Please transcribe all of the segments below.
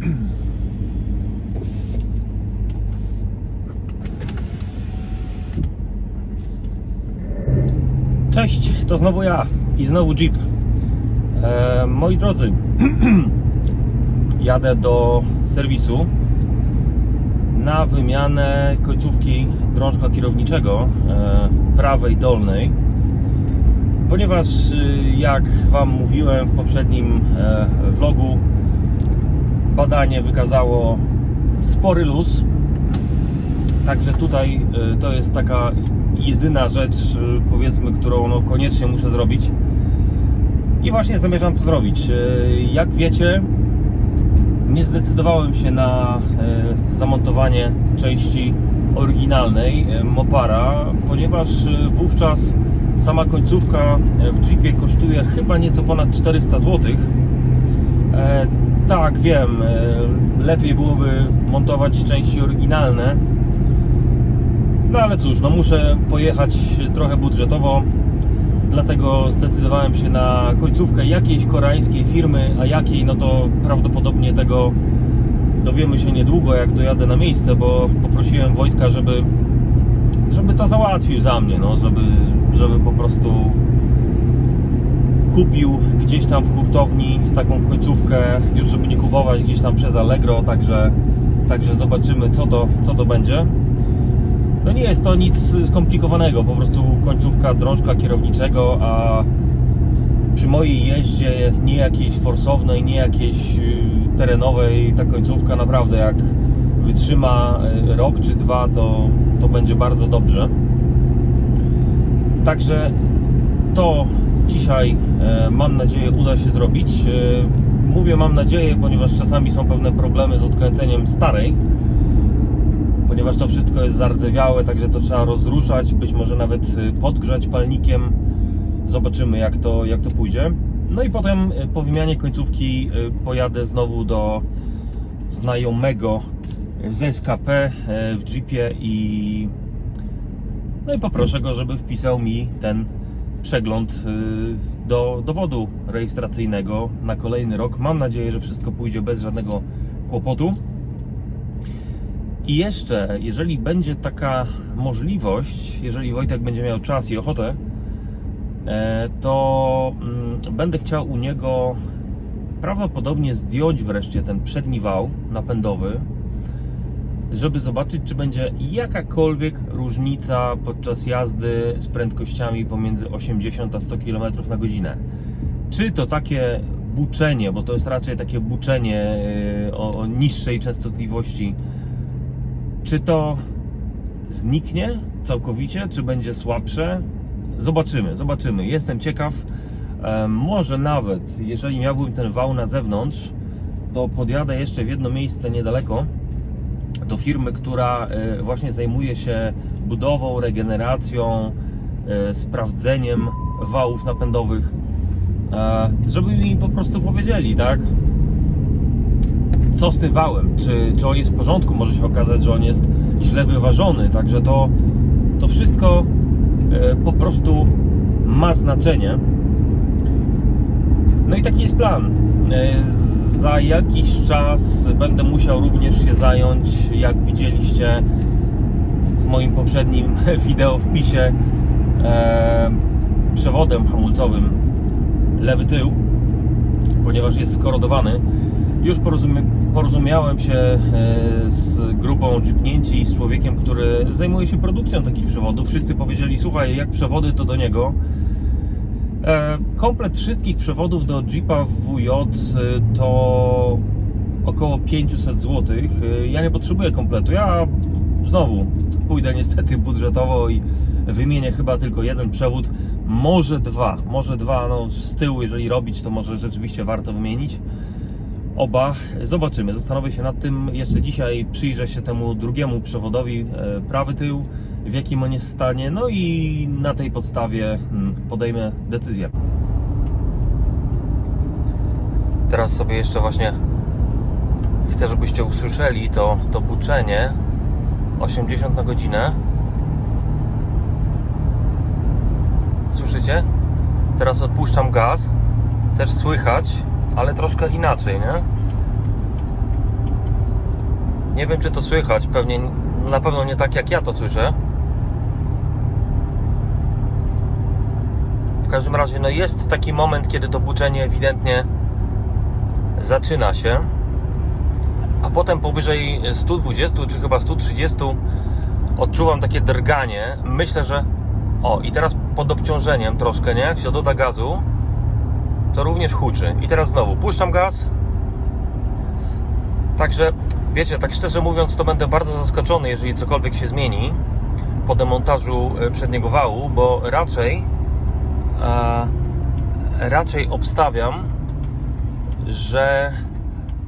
Cześć, to znowu ja i znowu Jeep. E, moi drodzy, jadę do serwisu na wymianę końcówki drążka kierowniczego e, prawej dolnej, ponieważ y, jak Wam mówiłem w poprzednim e, vlogu, badanie wykazało spory luz. Także tutaj y, to jest taka jedyna rzecz, y, powiedzmy, którą no, koniecznie muszę zrobić. I właśnie zamierzam to zrobić. Y, Jak wiecie, nie zdecydowałem się na zamontowanie części oryginalnej Mopara, ponieważ wówczas sama końcówka w Jeepie kosztuje chyba nieco ponad 400 zł. Tak, wiem, e, lepiej byłoby montować części oryginalne. No ale cóż, no muszę pojechać trochę budżetowo, dlatego zdecydowałem się na końcówkę jakiejś koreańskiej firmy, a jakiej, no to prawdopodobnie tego dowiemy się niedługo, jak dojadę na miejsce, bo poprosiłem Wojtka, żeby, żeby to załatwił za mnie, no, żeby, żeby po prostu kupił gdzieś tam w hurtowni taką końcówkę, już żeby nie kupować gdzieś tam przez Allegro, także, także zobaczymy co to, co to będzie. No nie jest to nic skomplikowanego, po prostu końcówka drążka kierowniczego, a przy mojej jeździe nie jakiejś forsownej, nie jakiejś y, terenowej, ta końcówka naprawdę jak wytrzyma y, rok czy dwa, to, to będzie bardzo dobrze. Także to dzisiaj e, mam nadzieję uda się zrobić. E, Mówię mam nadzieję, ponieważ czasami są pewne problemy z odkręceniem starej, ponieważ to wszystko jest zardzewiałe, także to trzeba rozruszać, być może nawet e, podgrzać palnikiem. Zobaczymy jak to, jak to pójdzie. No i potem po wymianie końcówki pojadę znowu do znajomego z SKP w Jeepie i no i poproszę go, żeby wpisał mi ten przegląd y, do dowodu rejestracyjnego na kolejny rok. Mam nadzieję, że wszystko pójdzie bez żadnego kłopotu. I jeszcze, jeżeli będzie taka możliwość, jeżeli Wojtek będzie miał czas i ochotę, e, to mm, będę chciał u niego prawdopodobnie zdjąć wreszcie ten przedni wał napędowy, żeby zobaczyć, czy będzie jakakolwiek różnica podczas jazdy z prędkościami pomiędzy 80 a 100 km na godzinę. Czy to takie buczenie, bo to jest raczej takie buczenie yy, o, o niższej częstotliwości, czy to zniknie całkowicie, czy będzie słabsze? Zobaczymy, zobaczymy. Jestem ciekaw. E, może nawet, jeżeli miałbym ten wał na zewnątrz, to podjadę jeszcze w jedno miejsce niedaleko do firmy, która e, właśnie zajmuje się budową, regeneracją, e, sprawdzeniem wałów napędowych, e, żeby mi po prostu powiedzieli, tak? Co z tym wałem? Czy, czy on jest w porządku? Może się okazać, że on jest źle wyważony, także to, to wszystko po prostu ma znaczenie. No i taki jest plan. Za jakiś czas będę musiał również się zająć, jak widzieliście w moim poprzednim wideo wpisie, e, przewodem hamulcowym lewy tył, ponieważ jest skorodowany. Już porozumiałem się e, z grupą Jeepnięci, z człowiekiem, który zajmuje się produkcją takich przewodów. Wszyscy powiedzieli, słuchaj, jak przewody to do niego. E, Komplet wszystkich przewodów do Jeepa WJ e, to około 500 zł. Ja nie potrzebuję kompletu. Ja znowu pójdę niestety budżetowo i wymienię chyba tylko jeden przewód, może dwa, może dwa, no z tyłu jeżeli robić, to może rzeczywiście warto wymienić oba. Zobaczymy, zastanowię się nad tym. Jeszcze dzisiaj przyjrzę się temu drugiemu przewodowi, e, prawy tył, w jakim on jest stanie, no i na tej podstawie mm, podejmę decyzję. Teraz sobie jeszcze właśnie chcę, żebyście usłyszeli to, to buczenie 80 na godzinę. Słyszycie? Teraz odpuszczam gaz. Też słychać, ale troszkę inaczej, nie? Nie wiem, czy to słychać. Pewnie na pewno nie tak, jak ja to słyszę. W każdym razie, no jest taki moment, kiedy to buczenie ewidentnie zaczyna się, a potem powyżej 120 czy chyba 130 odczuwam takie drganie. Myślę, że o i teraz pod obciążeniem troszkę, nie? Jak się doda gazu, to również huczy. I teraz znowu puszczam gaz. Także wiecie, tak szczerze mówiąc, to będę bardzo zaskoczony, jeżeli cokolwiek się zmieni po demontażu e, przedniego wału, bo raczej e, raczej obstawiam, że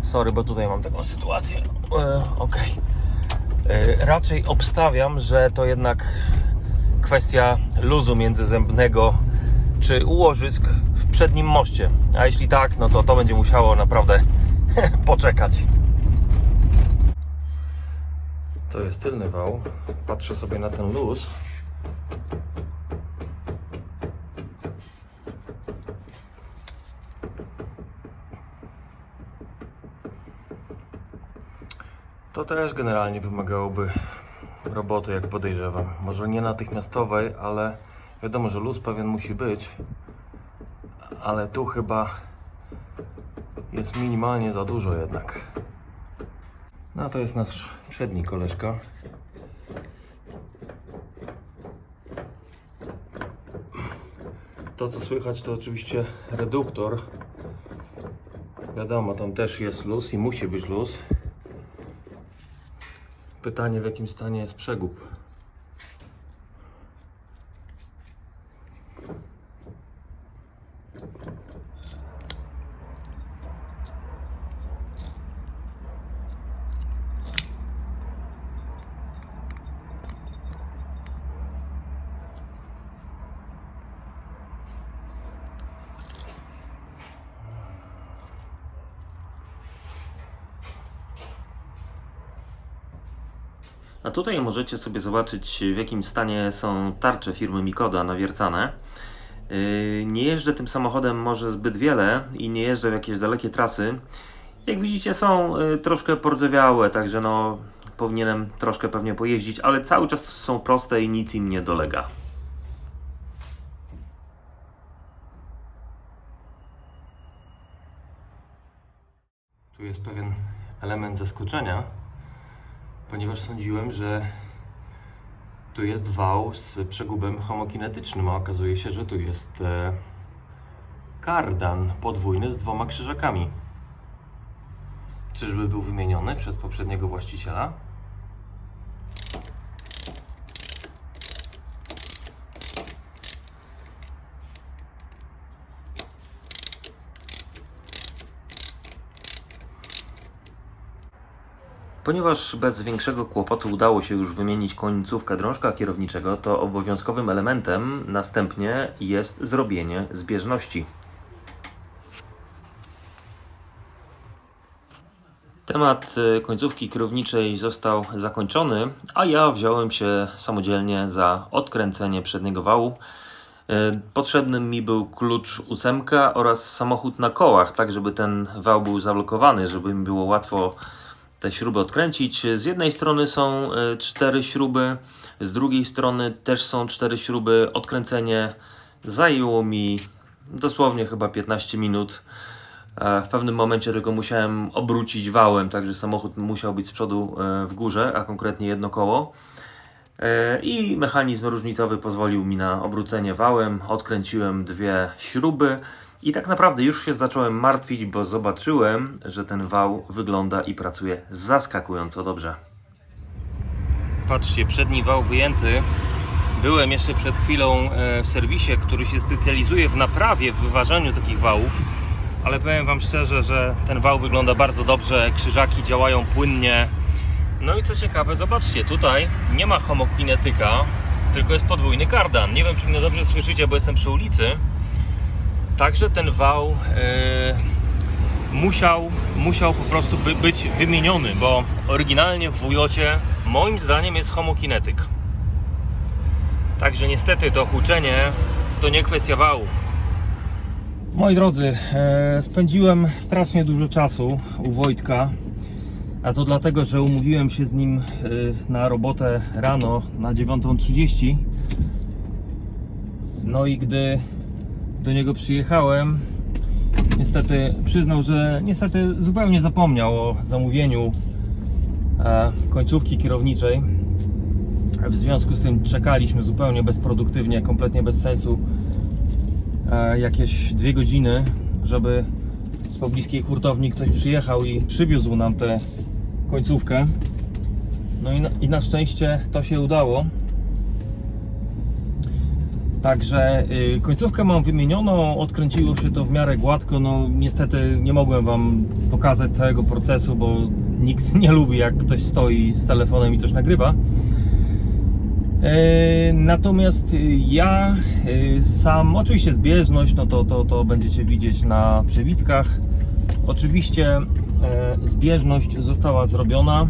sorry, bo tutaj mam taką sytuację. E, Okej. E, Raczej obstawiam, że to jednak kwestia luzu międzyzębnego czy ułożysk przednim moście. A jeśli tak, no to to będzie musiało naprawdę poczekać. To jest tylny wał. Patrzę sobie na ten luz. To też generalnie wymagałoby roboty, jak podejrzewam. Może nie natychmiastowej, ale wiadomo, że luz pewien musi być. Ale tu chyba jest minimalnie za dużo jednak. No to jest nasz przedni koleżka. To co słychać to oczywiście reduktor. Wiadomo, tam też jest luz i musi być luz. Pytanie w jakim stanie jest przegub. A tutaj możecie sobie zobaczyć, w jakim stanie są tarcze firmy Mikoda nawiercane. Yy, Nie jeżdżę tym samochodem może zbyt wiele i nie jeżdżę w jakieś dalekie trasy. Jak widzicie, są yy, troszkę pordzewiałe, także no powinienem troszkę pewnie pojeździć, ale cały czas są proste i nic im nie dolega. Tu jest pewien element zaskoczenia ponieważ sądziłem, że tu jest wał z przegubem homokinetycznym, a okazuje się, że tu jest e, kardan podwójny z dwoma krzyżakami. Czyżby był wymieniony przez poprzedniego właściciela? Ponieważ bez większego kłopotu udało się już wymienić końcówkę drążka kierowniczego, to obowiązkowym elementem następnie jest zrobienie zbieżności. Temat y, końcówki kierowniczej został zakończony, a ja wziąłem się samodzielnie za odkręcenie przedniego wału. Y, Potrzebnym mi był klucz ósemka oraz samochód na kołach, tak żeby ten wał był zablokowany, żeby mi było łatwo te śruby odkręcić. Z jednej strony są e, cztery śruby, z drugiej strony też są cztery śruby. Odkręcenie zajęło mi dosłownie chyba 15 minut. E, W pewnym momencie tylko musiałem obrócić wałem, także samochód musiał być z przodu e, w górze, a konkretnie jedno koło. I mechanizm różnicowy pozwolił mi na obrócenie wałem. Odkręciłem dwie śruby. I tak naprawdę już się zacząłem martwić, bo zobaczyłem, że ten wał wygląda i pracuje zaskakująco dobrze. Patrzcie, przedni wał wyjęty. Byłem jeszcze przed chwilą e, w serwisie, który się specjalizuje w naprawie, w wyważaniu takich wałów. Ale powiem Wam szczerze, że ten wał wygląda bardzo dobrze, krzyżaki działają płynnie. No i co ciekawe, zobaczcie, tutaj nie ma homokinetyka, tylko jest podwójny kardan. Nie wiem, czy mnie dobrze słyszycie, bo jestem przy ulicy. Także ten wał e, musiał, musiał po prostu by, być wymieniony, bo oryginalnie w wujocie moim zdaniem jest homokinetyk. Także niestety to huczenie to nie kwestia wału. Moi drodzy, e, spędziłem strasznie dużo czasu u Wojtka. A to dlatego, że umówiłem się z nim y, na robotę rano na 9.30. No i gdy do niego przyjechałem, niestety przyznał, że niestety zupełnie zapomniał o zamówieniu e, końcówki kierowniczej. W związku z tym czekaliśmy zupełnie bezproduktywnie, kompletnie bez sensu e, jakieś dwie godziny, żeby z pobliskiej hurtowni ktoś przyjechał i przywiózł nam tę końcówkę. No i na, i na szczęście to się udało. Także y, końcówkę mam wymienioną, odkręciło się to w miarę gładko. No niestety nie mogłem Wam pokazać całego procesu, bo nikt nie lubi jak ktoś stoi z telefonem i coś nagrywa. E, Natomiast y, ja y, sam, oczywiście zbieżność, no to, to, to będziecie widzieć na przewitkach. Oczywiście zbieżność została zrobiona.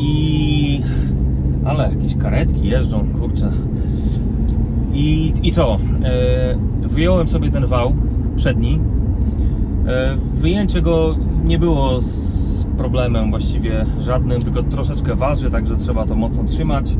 I. Ale jakieś karetki jeżdżą, kurczę. I, i co? E, Wyjąłem sobie ten wał przedni. E, Wyjęcie go nie było z problemem właściwie żadnym, tylko troszeczkę waży, także trzeba to mocno trzymać.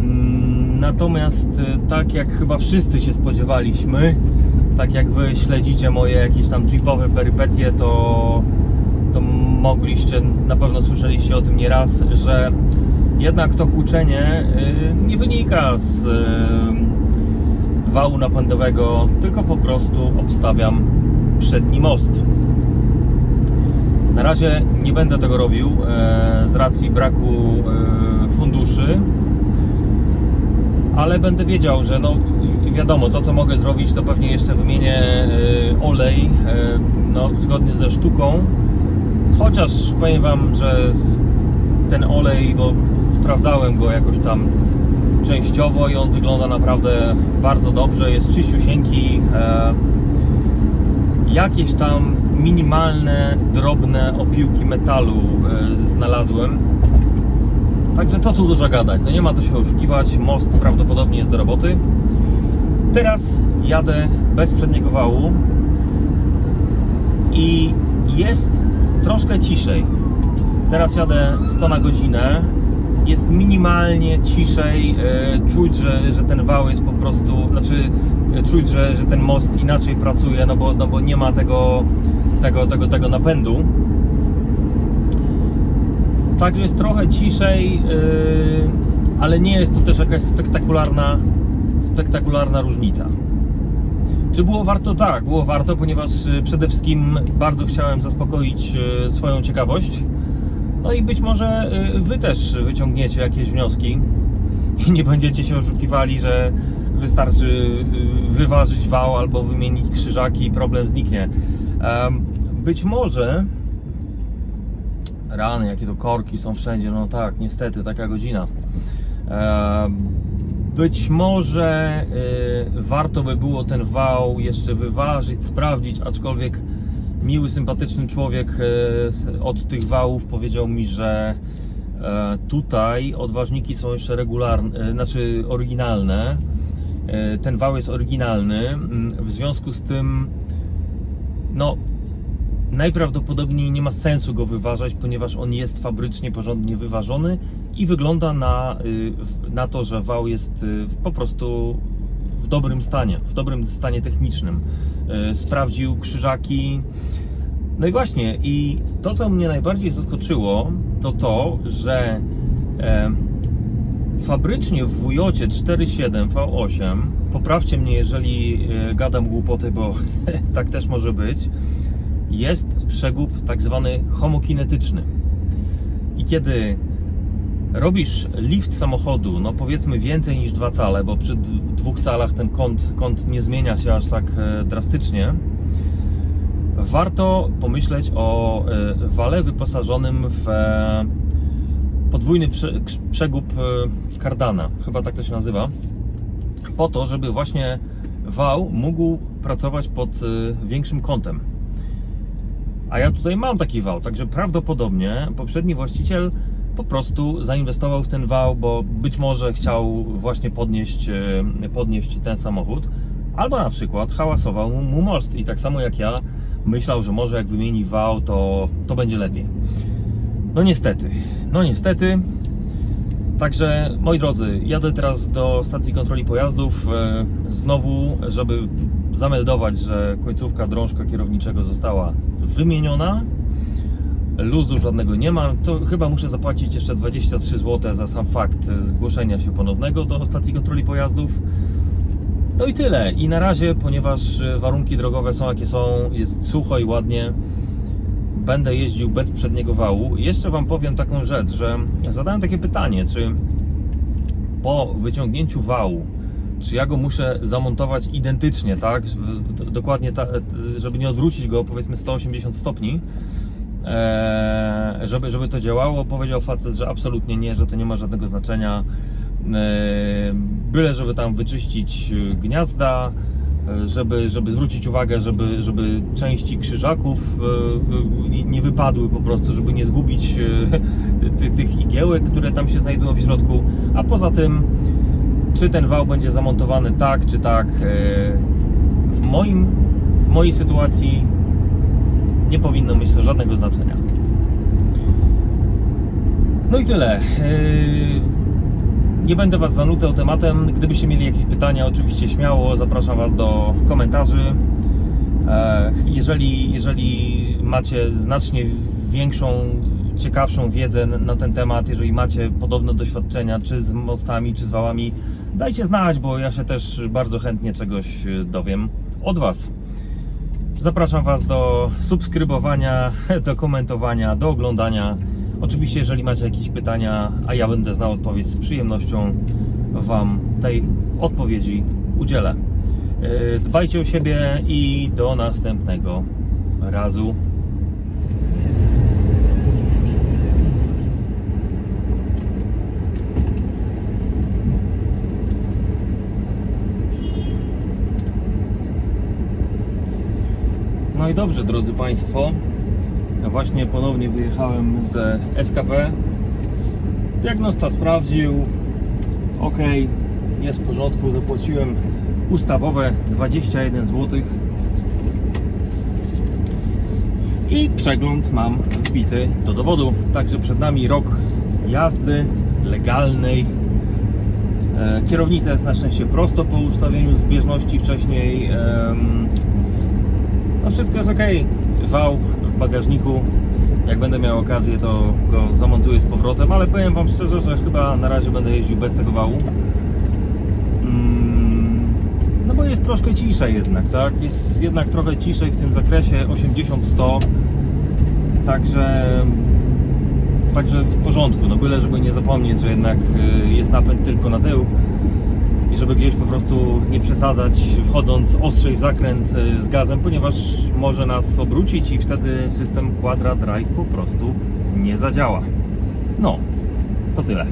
Mm, Natomiast e, tak jak chyba wszyscy się spodziewaliśmy, tak jak wy śledzicie moje jakieś tam jeepowe perypetie, to, to mogliście, na pewno słyszeliście o tym nieraz, że jednak to huczenie y, nie wynika z y, wału napędowego, tylko po prostu obstawiam przedni most. Na razie nie będę tego robił e, z racji braku e, funduszy, ale będę wiedział, że no wi- wiadomo, to co mogę zrobić, to pewnie jeszcze wymienię e, olej no, zgodnie ze sztuką. Chociaż powiem Wam, że ten olej, bo sprawdzałem go jakoś tam częściowo i on wygląda naprawdę bardzo dobrze, jest czyściusieńki. E, jakieś tam minimalne, drobne opiłki metalu e, znalazłem. Także co tu dużo gadać, no nie ma co się oszukiwać, most prawdopodobnie jest do roboty. Teraz jadę bez przedniego wału i jest troszkę ciszej. Teraz jadę 100 na godzinę. Jest minimalnie ciszej. e, Czuć, że, że ten wał jest po prostu, znaczy e, czuć, że, że ten most inaczej pracuje, no bo, no bo nie ma tego, tego, tego, tego napędu. Także jest trochę ciszej, yy, ale nie jest to też jakaś spektakularna, spektakularna różnica. Czy było warto? Tak, było warto, ponieważ przede wszystkim bardzo chciałem zaspokoić swoją ciekawość. No i być może y, Wy też wyciągniecie jakieś wnioski i nie będziecie się oszukiwali, że wystarczy y, wyważyć wał albo wymienić krzyżaki i problem zniknie. Być może Rany, jakie to korki są wszędzie. No tak, niestety, taka godzina. Być może y, warto by było ten wał jeszcze wyważyć, sprawdzić, aczkolwiek miły, sympatyczny człowiek z- od tych wałów powiedział mi, że e, tutaj odważniki są jeszcze regularne, y, znaczy oryginalne. Ten wał jest oryginalny, w związku z tym no, najprawdopodobniej nie ma sensu go wyważać, ponieważ on jest fabrycznie porządnie wyważony i wygląda na, y, na to, że wał jest y, po prostu w dobrym stanie, w dobrym stanie technicznym. Y, Sprawdził krzyżaki. No i właśnie, i to, co mnie najbardziej zaskoczyło, to to, że e, fabrycznie w Wujocie 4.7 V8, poprawcie mnie, jeżeli e, gadam głupoty, bo tak też może być, jest przegub tak zwany homokinetyczny. I kiedy robisz lift samochodu, no powiedzmy więcej niż dwa cale, bo przy dwóch calach ten kąt, kąt nie zmienia się aż tak e, drastycznie, warto pomyśleć o e, wale wyposażonym w e, podwójny przegub kardana, chyba tak to się nazywa, po to, żeby właśnie wał mógł pracować pod większym kątem. A ja tutaj mam taki wał, także prawdopodobnie poprzedni właściciel po prostu zainwestował w ten wał, bo być może chciał właśnie podnieść, e, podnieść ten samochód, albo na przykład hałasował mu- most i tak samo jak ja myślał, że może jak wymieni wał, to, to będzie lepiej. No niestety, no niestety. Także moi drodzy, jadę teraz do stacji kontroli pojazdów e, znowu, żeby zameldować, że końcówka drążka kierowniczego została wymieniona. Luzu żadnego nie ma. To chyba muszę zapłacić jeszcze 23 zł za sam fakt zgłoszenia się ponownego do stacji kontroli pojazdów. No i tyle. I na razie, ponieważ e, warunki drogowe są jakie są, jest sucho i ładnie, będę jeździł bez przedniego wału. Jeszcze Wam powiem taką rzecz, że zadałem takie pytanie, czy po wyciągnięciu wału, czy ja go muszę zamontować identycznie, tak? Dokładnie, ta, żeby nie odwrócić go powiedzmy 180 stopni, żeby, żeby to działało. Powiedział facet, że absolutnie nie, że to nie ma żadnego znaczenia. Eee, byle, żeby tam wyczyścić e, gniazda, e, żeby, żeby zwrócić uwagę, żeby, żeby części krzyżaków e, e, nie- wypadły po prostu, żeby nie zgubić e, ty, tych igiełek, które tam się znajdują w środku. A poza tym, czy ten wał będzie zamontowany tak, czy tak, e, w, moim, w mojej sytuacji nie powinno mieć to żadnego znaczenia. No i tyle. Yy, Nie będę Was zanudzał tematem. Gdybyście mieli jakieś pytania, oczywiście śmiało zapraszam Was do komentarzy. Jeżeli, jeżeli macie znacznie większą, ciekawszą wiedzę na ten temat, jeżeli macie podobne doświadczenia, czy z mostami, czy z wałami, dajcie znać, bo ja się też bardzo chętnie czegoś e, dowiem od Was. Zapraszam Was do subskrybowania, do komentowania, do oglądania. Oczywiście, jeżeli macie jakieś pytania, a ja będę znał odpowiedź, z przyjemnością Wam tej odpowiedzi udzielę. Yy, Dbajcie o siebie i do następnego razu. No i dobrze, drodzy Państwo. Ja właśnie ponownie wyjechałem z SKP. Diagnosta sprawdził. Ok, jest w porządku. Zapłaciłem ustawowe 21 zł. I przegląd mam wbity do dowodu. Także przed nami rok jazdy legalnej. E, Kierownica jest na szczęście prosto po ustawieniu zbieżności wcześniej. No wszystko jest ok. Wał w bagażniku. Jak będę miał okazję, to go zamontuję z powrotem, ale powiem Wam szczerze, że chyba na razie będę jeździł bez tego wału. Mm, No bo jest troszkę ciszej jednak, tak? Jest jednak trochę ciszej w tym zakresie 80-100. Także Także w porządku, no byle żeby nie zapomnieć, że jednak y, jest napęd tylko na tył żeby gdzieś po prostu nie przesadzać wchodząc ostrzej w zakręt y, z gazem, ponieważ może nas obrócić i wtedy system Quadra Drive po prostu nie zadziała. No, to tyle.